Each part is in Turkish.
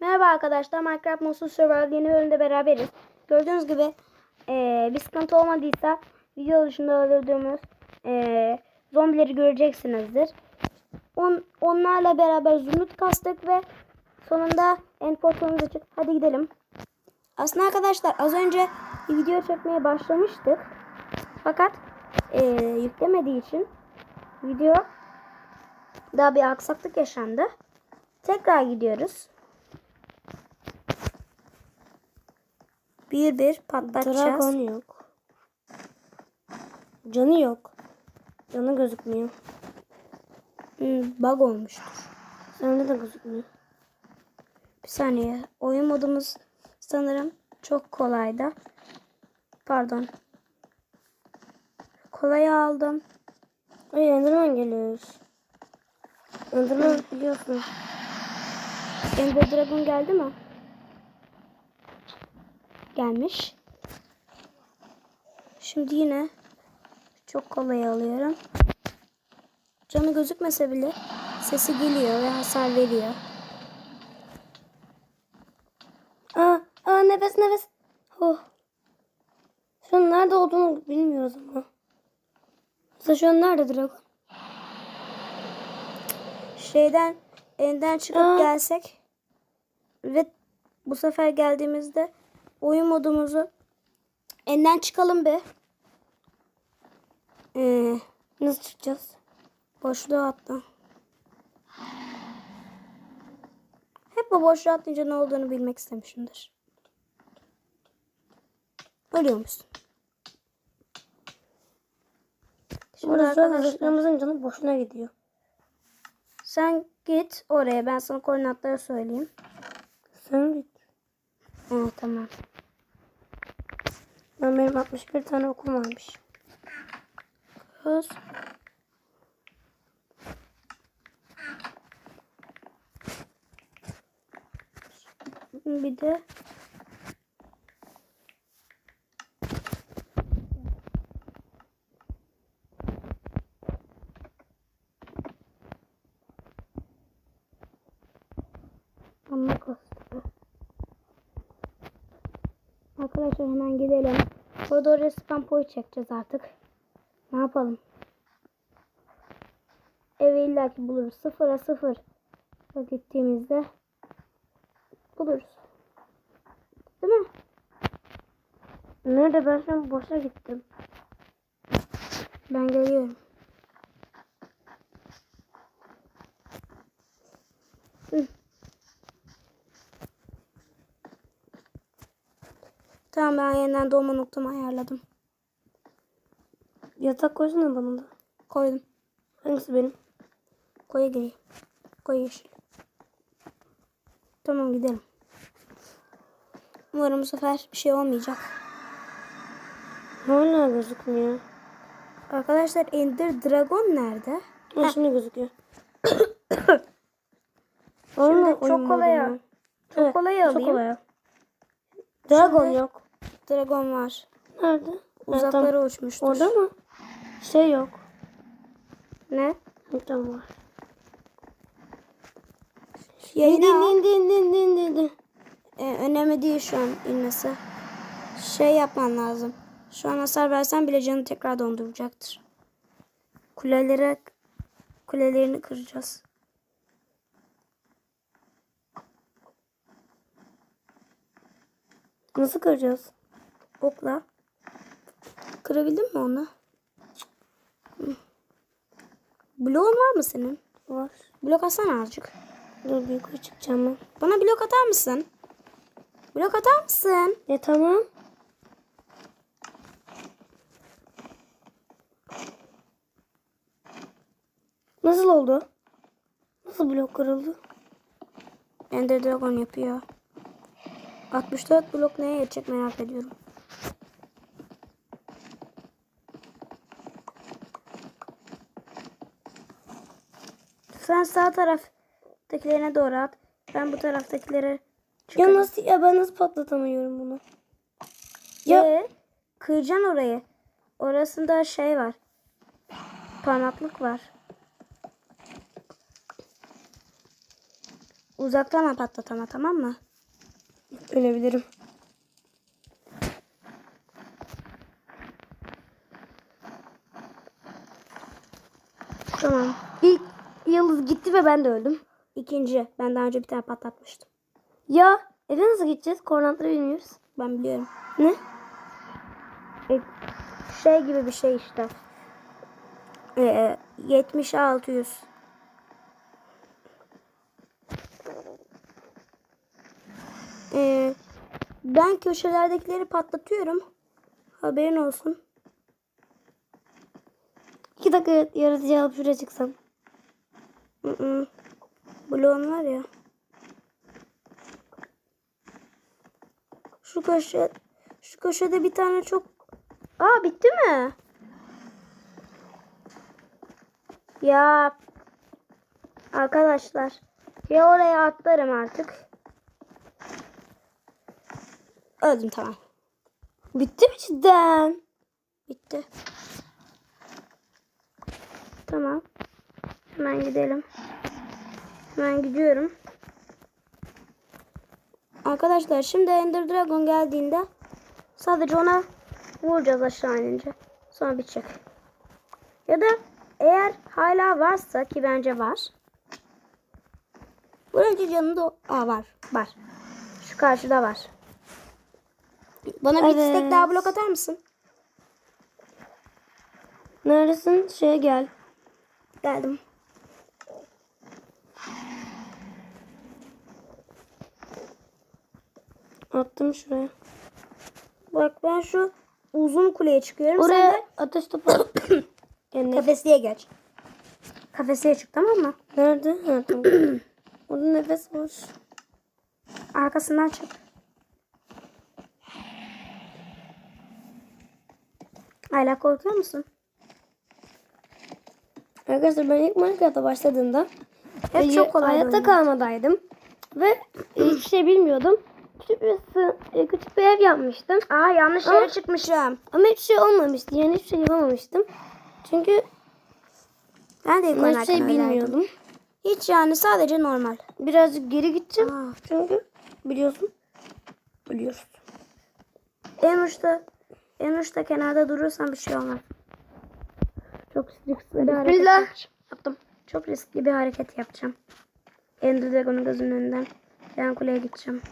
Merhaba arkadaşlar. Minecraft Monster Survival yeni bölümde beraberiz. Gördüğünüz gibi eee, bir sıkıntı olmadıysa video dışında öldürdüğümüz eee, zombileri göreceksinizdir. On, onlarla beraber zümrüt kastık ve sonunda end portalımız açık. Hadi gidelim. Aslında arkadaşlar az önce bir video çekmeye başlamıştık. Fakat eee, yüklemediği için video daha bir aksaklık yaşandı. Tekrar gidiyoruz. Bir bir patlatacağız. Dragon yok. Canı yok. Canı gözükmüyor. Hmm, bug olmuştur. Sende de gözükmüyor. Bir saniye. Oyun modumuz sanırım çok kolaydı. Pardon. Kolayı aldım. Ay Enderman geliyor. Enderman biliyorsun. Ender Dragon geldi mi? Gelmiş. Şimdi yine çok kolay alıyorum. Canı gözükmese bile sesi geliyor ve hasar veriyor. Aa, aa nefes nefes. Oh. Şu an nerede olduğunu bilmiyoruz ama. Mesela şu an nerede Dragon? şeyden enden çıkıp Aa. gelsek ve bu sefer geldiğimizde oyun modumuzu enden çıkalım be. Ee, Nasıl çıkacağız? boşluğa atla. Hep bu boşluğa atlayınca ne olduğunu bilmek istemişimdir. Ölüyor musun? Şimdi Burada şu an arkadaşlar çocuklarımızın canı boşuna gidiyor. sen git oraya ben sana koordinatları söyleyeyim. Evet tamam. Ben benim 61 tane okum. Kız. Bir de Amma kastı. Arkadaşlar hemen gidelim. Burada oraya spam point çekeceğiz artık. Ne yapalım? Eve illaki buluruz. Sıfıra sıfır gittiğimizde buluruz. Değil mi? Nerede ben an boşa gittim. Ben geliyorum. Hı. Tamam ben yeniden doğma noktamı ayarladım. Yatak koysana bana da. Koydum. Hangisi benim? Koya gireyim. Koy yeşil. Tamam gidelim. Umarım bu sefer bir şey olmayacak. Hala gözükmüyor. Arkadaşlar Ender Dragon nerede? Ha, şimdi gözüküyor. Şimdi çok kolay. Çok kolay Çok alayım. kolay. Dragon yok. Dragon var. Nerede? Uzaklara tam uçmuştur. Orada mı? Şey yok. Ne? Tamam var. Yayını al. İndi indi indi indi indi. Ee, önemli değil şu an inmesi. Şey yapman lazım. Şu an hasar versen bile canı tekrar donduracaktır. Kulelere kulelerini kıracağız. Nasıl kıracağız? Okla. Kırabildin mi onu? Bloğun var mı senin? Var. Blok atsana azıcık. Dur yukarı çıkacağım ben. Bana blok atar mısın? Blok atar mısın? E tamam. Nasıl oldu? Nasıl blok kırıldı? Ender Dragon yapıyor. 64 blok neye yetecek merak ediyorum. Sen sağ taraftakilerine doğru at. Ben bu taraftakilere Ya çıkarım. nasıl ya ben nasıl patlatamıyorum bunu? Ya. Ya- kıracaksın orayı. Orasında şey var. Parmaklık var. Uzaktan ama patlat ama tamam mı? Ölebilirim. Tamam. İlk yıldız gitti ve ben de öldüm. İkinci. Ben daha önce bir tane patlatmıştım. Ya eve nasıl gideceğiz? Koordinatları bilmiyoruz. Ben biliyorum. Ne? E, şey gibi bir şey işte. E, 70 600. E, ben köşelerdekileri patlatıyorum. Haberin olsun. İki dakika yaratıcı alıp şuraya çıksam. Hı var ya. Şu köşe şu köşede bir tane çok Aa bitti mi? Ya arkadaşlar ya oraya atlarım artık. Öldüm tamam. Bitti mi cidden? Bitti. Tamam. Hemen gidelim. Hemen gidiyorum. Arkadaşlar şimdi Ender Dragon geldiğinde sadece ona vuracağız aşağı inince. Sonra bitecek. Ya da eğer hala varsa ki bence var. Bu önce canında Aa var. Var. Şu karşıda var. Bana bir Evet. istek daha blok atar mısın? Neredesin? Şeye gel. Geldim. Attım şuraya. Bak ben şu uzun kuleye çıkıyorum. Sen Oraya de ateş topu. Yani kafesliğe geç. Kafesliğe çık tamam mı? nerede? Ha, tamam. Orada nefes var. Arkasından çık. Hala korkuyor musun? Arkadaşlar ben ilk Minecraft'a başladığımda Hep çok kolay hayatta kalmadaydım. Ve hiçbir şey bilmiyordum. Küçük bir, e, küçük bir ev yapmıştım. Aa yanlış Ama- yere çıkmışım. Ama hiçbir şey olmamıştı. Yani hiçbir şey yapamamıştım. Çünkü Ben de ilk hiçbir şey öyleydim. bilmiyordum. Hiç yani sadece normal. Birazcık geri gideceğim. Aa. Çünkü biliyorsun. Biliyorsun. En uçta en uçta kenarda durursan bir şey olmaz. Çok riskli bir hareket Bismillah. yaptım. Çok riskli bir hareket yapacağım. Ender Dragon'un gözünün önünden yan kuleye gideceğim.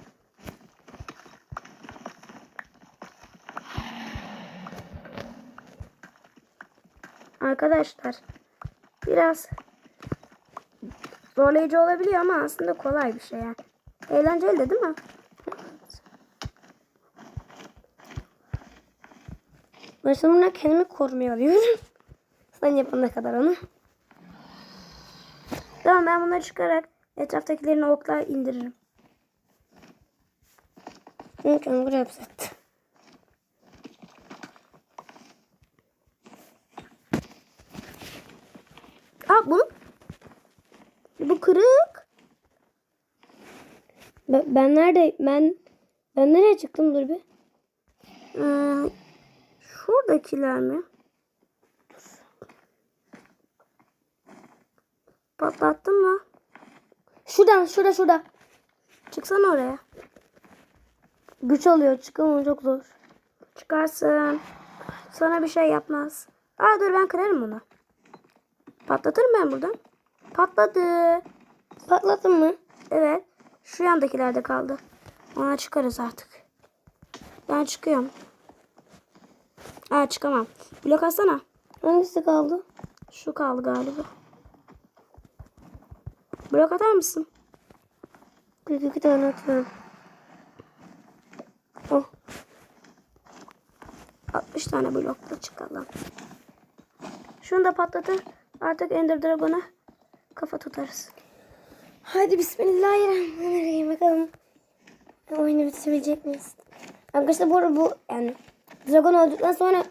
Arkadaşlar biraz zorlayıcı olabiliyor ama aslında kolay bir şey yani. Eğlenceli de değil mi? Ben bundan kendimi korumaya alıyorum. Sen yapana kadar onu. Tamam ben bunları çıkarak etraftakilerini okla indiririm. Çünkü onu buraya hapsetti. Aa bunu bu kırık. Ben, ben nerede? Ben ben nereye çıktım dur bir. Ee, şuradakiler mi? Patlattın mı? Şuradan şurada şurada. Çıksana oraya. Güç alıyor çıkamam çok zor. Çıkarsın. Sana bir şey yapmaz. Aa dur ben kırarım onu. Patlatırım ben buradan. Patladı. Patladın mı? Evet. Şu yandakiler de kaldı. Ona çıkarız artık. Ben çıkıyorum. Aa çıkamam. Blok atsana. Hangisi kaldı? Şu kaldı galiba. Blok atar mısın? 42 tane atıyorum. Oh. 60 tane blokla çıkalım. Şunu da patlatır. Artık Ender Dragon'a kafa tutarız. Hadi bismillahirrahmanirrahim bakalım. Oyunu bitirebilecek miyiz? Arkadaşlar bu arada bu yani Dragon öldükten sonra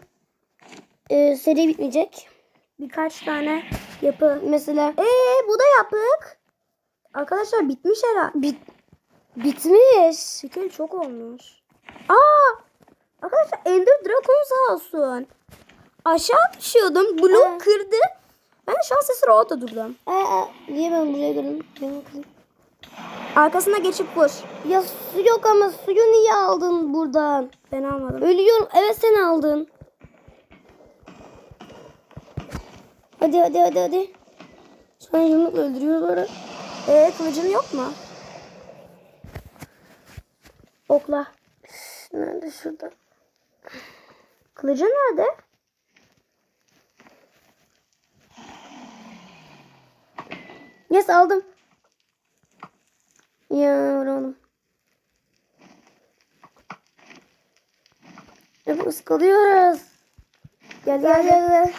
e, seri bitmeyecek. Birkaç tane yapı. Mesela Ee bu da yapık. Arkadaşlar bitmiş herhalde. bit bitmiş. Şekil çok olmuş. Aa! Arkadaşlar Ender Dragon sağ olsun. Aşağı düşüyordum. Blok Aa. kırdı. Ben şans eseri orada durdum. Aa, niye ben buraya girdim? Gel bakalım. Arkasına geçip vur. Ya su yok ama suyu niye aldın buradan? Ben almadım. Ölüyorum. Evet sen aldın. Hadi hadi hadi hadi. Şu an yumrukla öldürüyorlar. Ee kılıcın yok mu? Okla. Nerede şurada? Kılıcın nerede? Yes aldım. Ya vuramadım. Hep ıskalıyoruz. Gel gel gel gel.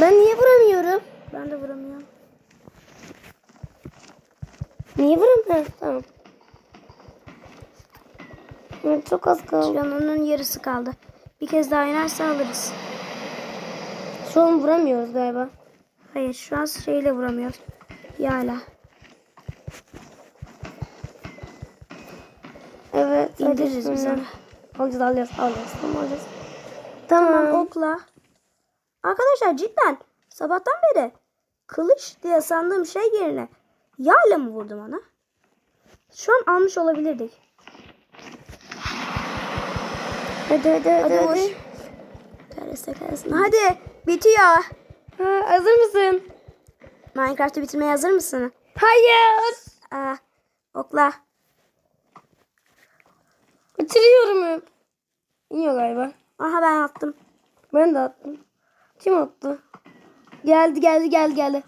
Ben niye vuramıyorum? Ben de vuramıyorum. Niye vuramıyorum? Tamam. Evet, çok az kaldı. Canının yarısı kaldı. Bir kez daha inerse alırız. Şu an vuramıyoruz galiba. Hayır şu an şeyle vuramıyoruz. Yağla. İndiririz biz onu. Alacağız alacağız alacağız. Tamam alacağız. Tamam Tamam. okla. Arkadaşlar cidden sabahtan beri kılıç diye sandığım şey yerine yağla mı vurdum ona? Şu an almış olabilirdik. Hadi hadi hadi. Hadi hadi. Tereste. Hadi bitiyor. Ha, hazır mısın? Minecraft'ı bitirmeye hazır mısın? Hayır. Aa, okla. Bitiriyorum hep. İniyor galiba. Aha ben attım. Ben de attım. Kim attı? Geldi geldi geldi geldi.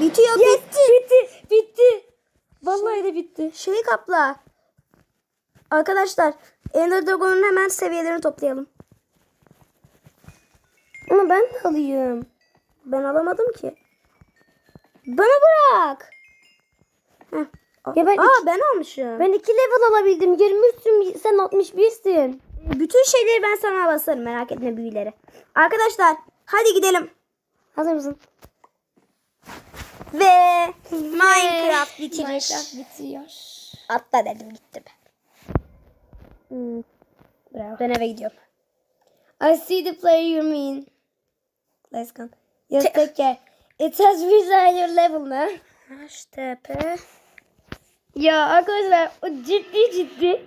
Bitiyor Bitti. Bitti. Bitti. Vallahi de bitti. Şeyi kapla. Arkadaşlar Ender Dragon'un hemen seviyelerini toplayalım. Ama ben de alayım. Ben alamadım ki. Bana bırak. Heh. Ya ben Aa iki- ben almışım. Ben iki level alabildim. 23'sün sen 61'sin. Bütün şeyleri ben sana basarım merak etme büyüleri. Arkadaşlar hadi gidelim. Hazır mısın? Ve Minecraft bitirir. Minecraft bitiyor. Atla dedim gitti be. Hmm. Bravo. Ben eve gidiyorum. I see the player you mean. Let's go. Yes, take care. It has reached your level now. Tepe. Ya arkadaşlar o ciddi ciddi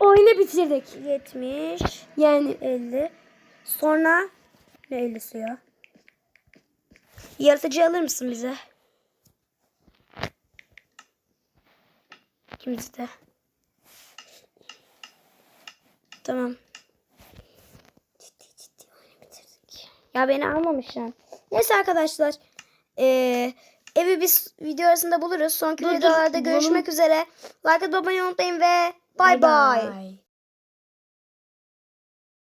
oyunu bitirdik. 70. Yani 50. Sonra ne 50'si ya? Yaratıcı alır mısın bize? İkimiz de. Tamam. ciddi ciddi oyunu bitirdik. Ya beni almamışlar. Neyse arkadaşlar. Eee evi biz video arasında buluruz. Sonraki videolarda görüşmek üzere. Like atıp abone olmayı unutmayın ve bye. bye.